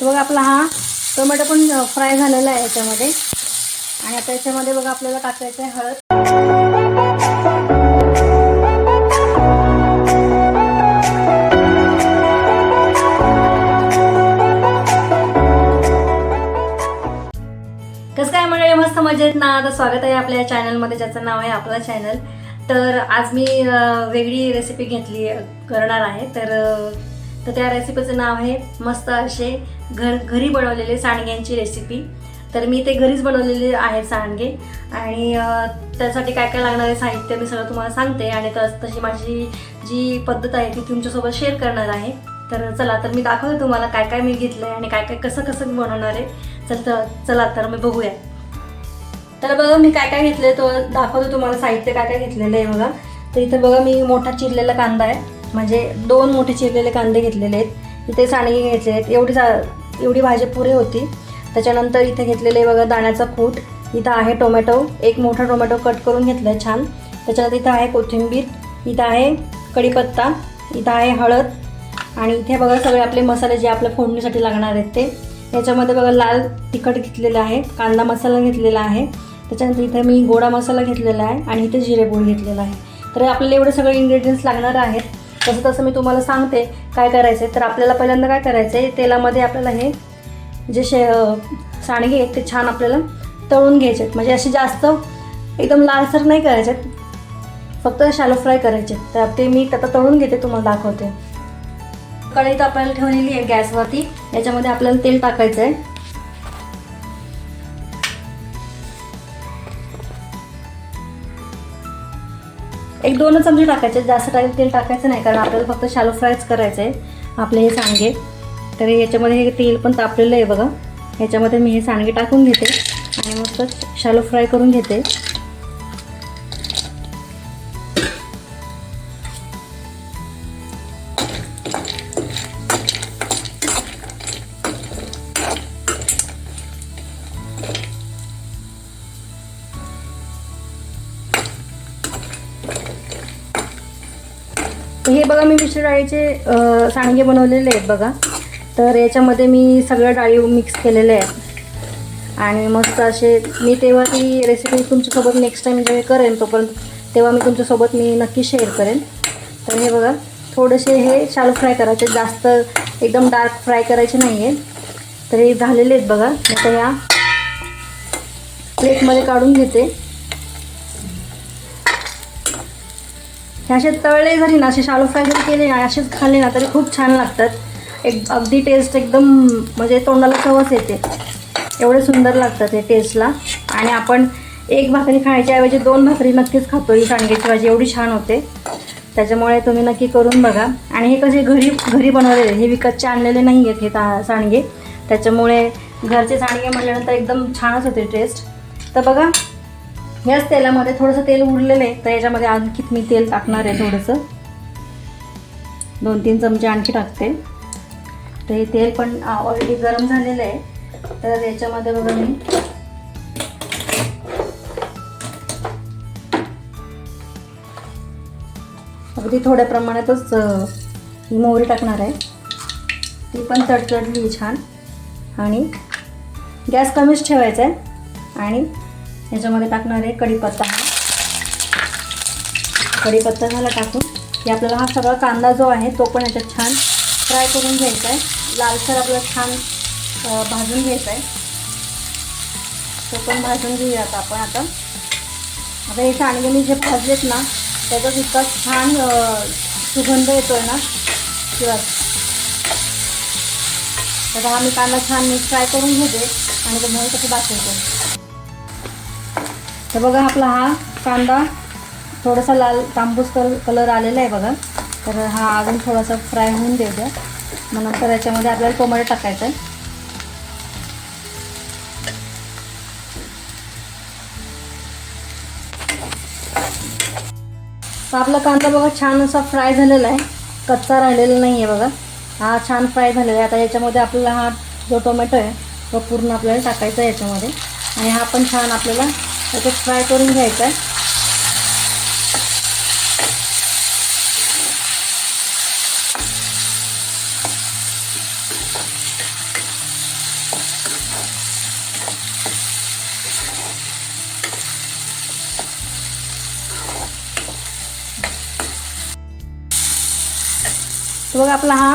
तर बघा आपला हा टोमॅटो पण फ्राय झालेला आहे याच्यामध्ये. आणि आता याच्यामध्ये बघा आपल्याला टाकायचं आहे हळद. कसं काय मंडळी मस्त मजेत ना? आता स्वागत आहे आपल्या चॅनलमध्ये ज्याचं नाव आहे आपला चॅनल. तर आज मी वेगळी रेसिपी घेतली करणार आहे. तर तर त्या रेसिपीचं नाव आहे मस्त असे घर घरी बनवलेले सांडग्यांची रेसिपी तर मी ते घरीच बनवलेले आहेत सांडगे. आणि त्यासाठी काय काय लागणारे साहित्य मी सगळं तुम्हाला सांगते. आणि तस तशी माझी जी पद्धत आहे ती तुमच्यासोबत शेअर करणार आहे. तर चला तर मी दाखवते तुम्हाला काय काय मी घेतलं आहे आणि काय काय कसं कसं बनवणार आहे. चल तर चला तर मी बघूया. तर बघा मी काय काय घेतले तो दाखवतो तुम्हाला साहित्य काय काय घेतलेलं आहे बघा. तर इथं बघा मी मोठा चिरलेला कांदा आहे. म्हणजे दोन मोठे चिरलेले कांदे घेतलेले आहेत. इथे सांडगे घ्यायचे आहेत. एवढी जा एवढी भाजी पुरे होती. त्याच्यानंतर इथे घेतलेले आहे बघा दाण्याचा कूट. इथं आहे टोमॅटो. एक मोठा टोमॅटो कट करून घेतला आहे छान. त्याच्यानंतर इथं आहे कोथिंबीर. इथं आहे कढीपत्ता. इथं आहे हळद. आणि इथे बघा सगळे आपले मसाले जे आपल्या फोडणीसाठी लागणार आहेत ते. याच्यामध्ये बघा लाल तिखट घेतलेलं आहे. कांदा मसाला घेतलेला आहे. त्याच्यानंतर इथे मी गोडा मसाला घेतलेला आहे. आणि इथे जिरेपूड घेतलेला आहे. तर आपल्याला एवढे सगळे इन्ग्रेडियंट्स लागणार आहेत. तसं तसं मी तुम्हाला सांगते काय करायचं आहे तर आपल्याला पहिल्यांदा काय करायचं आहे तेलामध्ये आपल्याला हे जे शे सांडगे आहेत ते छान आपल्याला तळून घ्यायचे आहेत म्हणजे असे जास्त एकदम लालसर नाही करायचे आहेत फक्त शॅलो फ्राय करायचे. आहेत. तर ते मी आता तळून घेते तुम्हाला दाखवते. कढईत आपल्याला ठेवलेली आहे गॅसवरती. याच्यामध्ये आपल्याला तेल टाकायचं आहे एक दोनच चमचे टाकायचे जास्त टाकेल तेल टाकायचं नाही कारण आपल्याला फक्त शालो फ्रायच करायचं आहे आपले हे सांडगे. तर याच्यामध्ये हे तेल पण तापलेलं आहे बघा. याच्यामध्ये मी हे सांडगे टाकून घेते आणि मस्त शालो फ्राय करून घेते. हे बघा मी मिश्र डाळीचे सांडगे बनवलेले आहेत बघा. तर याच्यामध्ये मी सगळ्या डाळी मिक्स केलेल्या आहेत. आणि मस्त असे मी तेव्हा ती रेसिपी तुमच्यासोबत नेक्स्ट टाईम जेव्हा करेन तोपर्यंत तेव्हा मी तुमच्यासोबत मी नक्की शेअर करेन. तर हे बघा थोडेसे हे शालो फ्राय करायचे जास्त एकदम डार्क फ्राय करायचे नाही आहे तर हे झालेले आहेत बघा. आता ह्या प्लेटमध्ये काढून घेते. हे असे तळले जरी ना असे शालो फ्राय जरी केले ना असेच खाल्ले ना तरी खूप छान लागतात. एक अगदी टेस्ट एकदम म्हणजे तोंडाला चवच येते. एवढे सुंदर लागतात हे टेस्टला आणि आपण एक भाकरी खाण्याच्याऐवजी दोन भाकरी नक्कीच खातो ही सांडग्याची भाजी एवढी छान होते. त्याच्यामुळे तुम्ही नक्की करून बघा. आणि हे कसे घरी घरी बनवलेले हे विकतचे आणलेले नाही आहेत हे ता सांडगे. त्याच्यामुळे घरचे सांडगे म्हटल्यानंतर एकदम छानच होते टेस्ट तर बघा ह्याच तेलामध्ये थोडंसं तेल उरलेलं आहे. तर याच्यामध्ये आणखी मी तेल टाकणार आहे थोडंसं. दोन तीन चमचे आणखी टाकते. तर हे तेल पण ऑलरेडी गरम झालेलं आहे. तर याच्यामध्ये बघा मी. अगदी थोड्या प्रमाणातच ही मोहरी टाकणार आहे. ती पण तडतडली छान. आणि गॅस कमीच ठेवायचा आहे. आणि याच्यामध्ये टाकणार आहे कढीपत्ता हा. कढीपत्ता झाला टाकून. की आपल्याला हा सगळा कांदा जो आहे तो पण याच्यात छान फ्राय करून घ्यायचा आहे. लालसर आपल्याला छान भाजून घ्यायचा आहे. तो पण भाजून घेऊया आता आपण आता. आता हे सांडगे जे भाजलेत ना त्याचा इतका छान सुगंध येतो आहे ना. किंवा तर हा मी कांदा छान मी फ्राय करून घेते आणि तुम्हाला कसं दाखवतो. तर बघा आपला हा कांदा थोडासा लाल तांबूस कल कलर आलेला आहे बघा. तर हा अजून थोडासा फ्राय होऊन देऊ द्या. मग नंतर याच्यामध्ये आपल्याला टोमॅटो टाकायचं आहे. तर आपला कांदा बघा छान असा फ्राय झालेला आहे. कच्चा राहिलेला नाही आहे बघा. हा छान फ्राय झालेला आहे. आता याच्यामध्ये आपल्याला हा जो टोमॅटो आहे तो पूर्ण आपल्याला टाकायचा आहे याच्यामध्ये. आणि हा पण छान आपल्याला त्याच्यात फ्राय करून घ्यायचा आहे. बघा आपला हा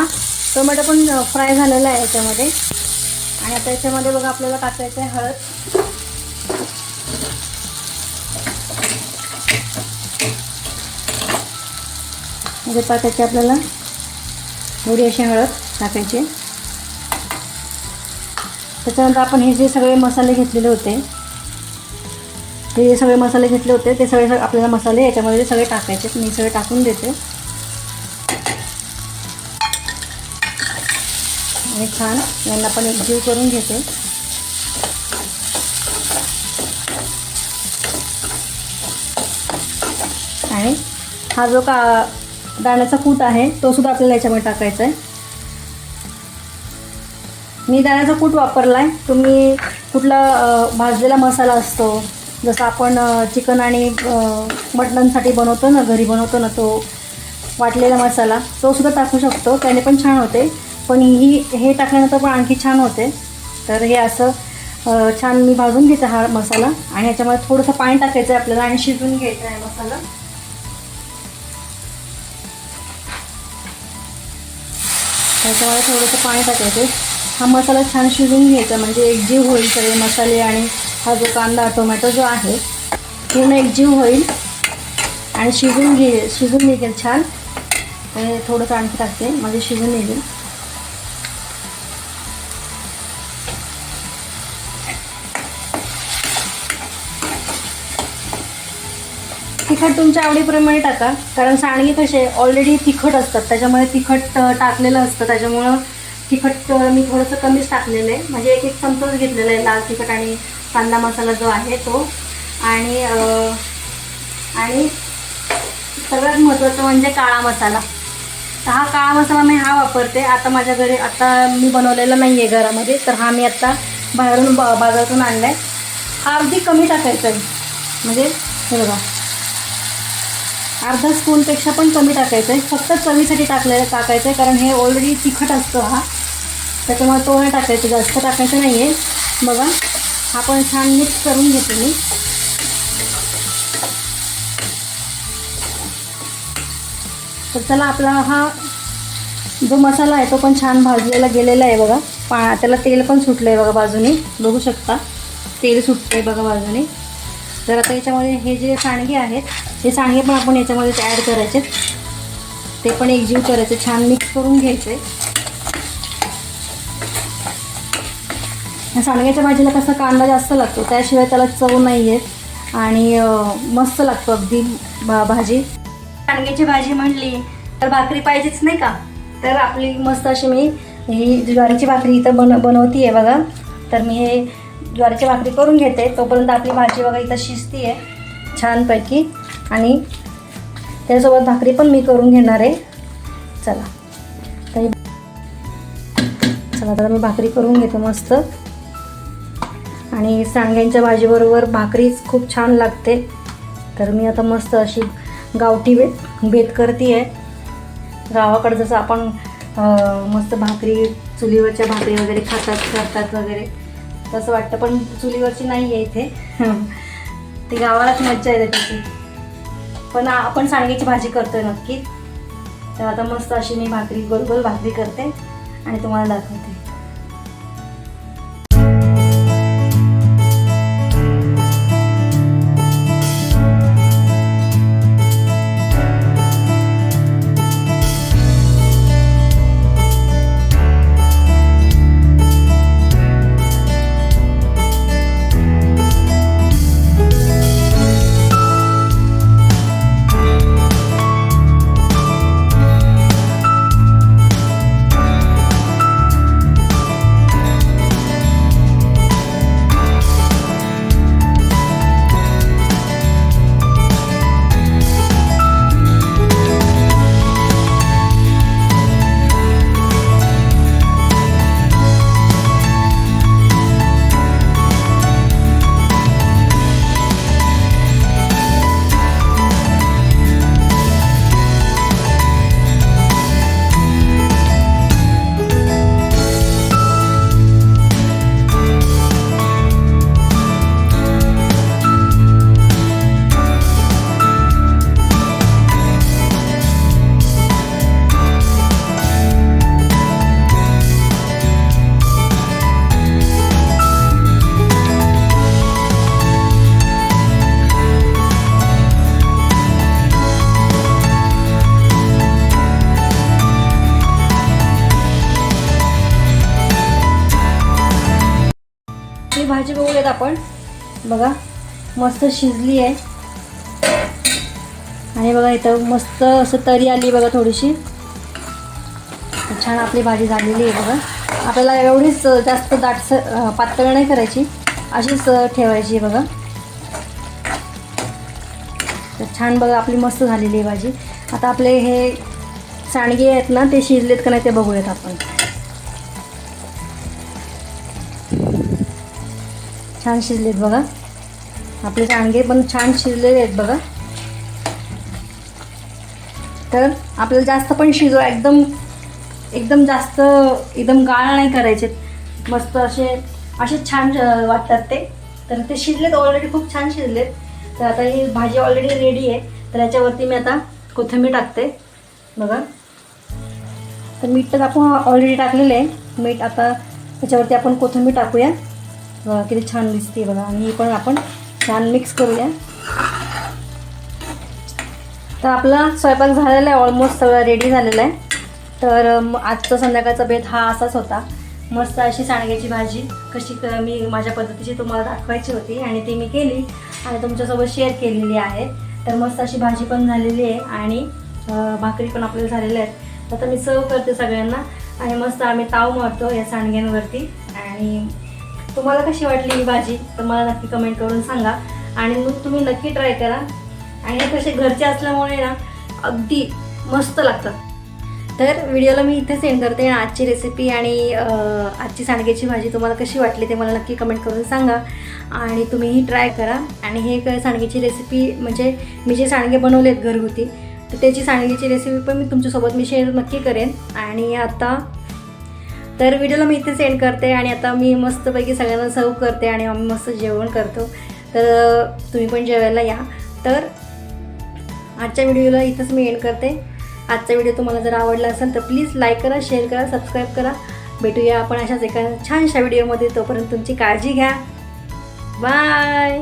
टोमॅटो पण फ्राय झालेला आहे याच्यामध्ये. आणि आता याच्यामध्ये बघा आपल्याला टाकायचं आहे हळद. म्हणजे टाकायची आपल्याला थोडी अशी हळद टाकायची. त्याच्यानंतर आपण हे जे सगळे मसाले घेतलेले होते हे जे सगळे मसाले घेतले होते ते सगळे आपल्याला मसाले याच्यामध्ये सगळे टाकायचे मी सगळे टाकून देते. आणि छान यांना पण एक जीव करून घेते. आहे. हा जो का दाण्याचा कूट आहे तो सुद्धा आपल्याला याच्यामध्ये टाकायचा आहे. मी दाण्याचा कूट वापरला आहे तुम्ही कुठला भाजलेला मसाला असतो जसं आपण चिकन आणि मटणांसाठी बनवतो ना घरी बनवतो ना तो वाटलेला मसाला तो सुद्धा टाकू शकतो. त्याने पण छान होते. पण ही हे टाकल्यानंतर पण आणखी छान होते. तर हे असं छान मी भाजून घेते हा मसाला. आणि याच्यामध्ये थोडंसं पाणी टाकायचं आहे आपल्याला आणि शिजवून घ्यायचं आहे मसाला. त्याच्यामध्ये थोडंसं पाणी टाकायचं. हा मसाला छान शिजून घ्यायचा. म्हणजे एकजीव होईल सगळे मसाले आणि हा जो कांदा टोमॅटो जो आहे पूर्ण एकजीव होईल. आणि शिजून घे शिजून निघेल छान. थोडंसं आणखी टाकते. म्हणजे शिजून निघेल. तिखट तुमच्या आवडीप्रमाणे टाका. कारण सांडगे कसे ऑलरेडी तिखट असतात. त्याच्यामुळे तिखट टाकलेलं असतं. त्याच्यामुळं तिखट मी थोडंसं कमीच टाकलेलं आहे. म्हणजे एक एक चमचाच घेतलेला आहे लाल तिखट आणि कांदा मसाला जो आहे तो. आणि आणि सगळ्यात महत्त्वाचं म्हणजे काळा मसाला. तर हा काळा मसाला मी हा वापरते. आता माझ्या घरी आता मी बनवलेला नाही आहे घरामध्ये. तर हा मी आत्ता बाहेरून बाजारातून आणला आहे हा अगदी कमी टाकायचा आहे. म्हणजे बघा. अर्धा स्पूनपेक्षा पण कमी टाकायचं आहे. फक्त चवीसाठी टाकलेलं टाकायचं आहे कारण हे ऑलरेडी तिखट असतं हा. त्याच्यामुळे तो नाही टाकायचं जास्त टाकायचं नाही आहे बघा हा पण छान मिक्स करून घेते मी. तर चला आपला हा जो मसाला आहे तो पण छान भाजलेला गेलेला आहे बघा. पा त्याला तेल पण सुटलं आहे बघा बाजूने. बघू शकता. तेल सुटतं आहे बघा बाजूने. तर आता याच्यामध्ये हे जे सांडगे आहेत हे सांडगे पण आपण याच्यामध्ये ॲड करायचे ते पण एकजीव करायचे छान मिक्स करून घ्यायचे. सांडग्याच्या भाजीला कसा कांदा जास्त लागतो त्याशिवाय त्याला चव नाही येत आणि मस्त लागतो अगदी भा भाजी. सांडग्याची भाजी म्हटली तर भाकरी पाहिजेच नाही का? तर आपली मस्त अशी मी ही ज्वारीची भाकरी इथं बन बनवती आहे बघा. तर मी हे ज्वारीची भाकरी करून घेते. तोपर्यंत आपली भाजी वगैरे इथं शिजती आहे छानपैकी. आणि त्यासोबत भाकरी पण मी करून घेणार आहे. चला. तर चला तर मी भाकरी करून घेते मस्त. आणि सांग्यांच्या भाजीबरोबर भाकरीच खूप छान लागते. तर मी आता मस्त अशी गावठी बेत बेत करते आहे गावाकडं जसं आपण मस्त भाकरी चुलीवरच्या भाकरी वगैरे खातात करतात वगैरे. तसं वाटतं पण चुलीवरची नाही आहे इथे. ती गावालाच मज्जा येते त्याची पण आपण सांडग्याची भाजी करतोय नक्की. तर आता मस्त अशी मी भाकरी गोल गोल भाकरी करते आणि तुम्हाला दाखवते. बघा मस्त शिजली आहे. आणि बघा इथं मस्त असं तरी आली बघा थोडीशी. छान आपली भाजी झालेली आहे बघा. आपल्याला एवढीच जास्त दाटस पातळ नाही करायची. अशीच ठेवायची आहे बघा. तर छान बघा आपली मस्त झालेली आहे भाजी. आता आपले हे सांडगे आहेत ना ते शिजलेत का नाही ते बघूयात आपण. छान शिजलेत बघा. आपले सांडगे पण छान शिजलेले आहेत बघा. तर आपल्याला जास्त पण शिजवा एकदम एकदम जास्त एकदम गाळ नाही करायचे. मस्त असे असे छान वाटतात ते. तर ते शिजलेत ऑलरेडी खूप छान शिजलेत तर आता ही भाजी ऑलरेडी रेडी आहे. तर याच्यावरती मी आता कोथिंबीर टाकते. बघा. तर मीठ तर आपण ऑलरेडी टाकलेलं आहे. मीठ आता त्याच्यावरती आपण कोथिंबीर टाकूया. बघा किती छान दिसते बघा. आणि ही पण आपण छान मिक्स करूया. तर आपला स्वयंपाक झालेला आहे ऑलमोस्ट सगळं रेडी झालेला आहे. तर आजचा संध्याकाळचा बेत हा असाच होता. मस्त अशी सांडग्याची भाजी कशी मी माझ्या पद्धतीची तुम्हाला दाखवायची होती आणि ती मी केली आणि तुमच्यासोबत शेअर केलेली आहे. तर मस्त अशी भाजी पण झालेली आहे आणि भाकरी पण आपल्याला झालेल्या आहेत. तर आता मी सर्व करते सगळ्यांना आणि मस्त आम्ही ताव मारतो या सांडग्यांवरती आणि तुम्हाला कशी वाटली ही भाजी? तर मला नक्की कमेंट करून सांगा. आणि मग तुम्ही नक्की ट्राय करा. आणि कसे घरचे असल्यामुळे ना अगदी मस्त लागतात. तर व्हिडिओला मी इथेच सेंड करते. आणि आजची रेसिपी आणि आजची सांडग्याची भाजी तुम्हाला कशी वाटली ते मला नक्की कमेंट करून सांगा. आणि तुम्हीही ट्राय करा. आणि हे काय सांडग्याची रेसिपी म्हणजे मी जे सांडगे बनवले आहेत घरगुती तर त्याची सांडग्याची रेसिपी पण मी तुमच्यासोबत मी शेअर नक्की करेन. आणि आता तर व्हिडिओला मी इथेच एंड करते आणि आता मी मस्तपैकी सगळ्यांना सर्व करते आणि आम्ही मस्त जेवण करतो. तर तुम्ही पण जेवायला या. तर आजच्या व्हिडिओला इथंच मी एंड करते. आजचा व्हिडिओ तुम्हाला जर आवडला असेल तर प्लीज लाईक करा शेअर करा सबस्क्राईब करा. भेटूया आपण अशाच एका छानशा व्हिडिओमध्ये. तोपर्यंत तुमची काळजी घ्या. बाय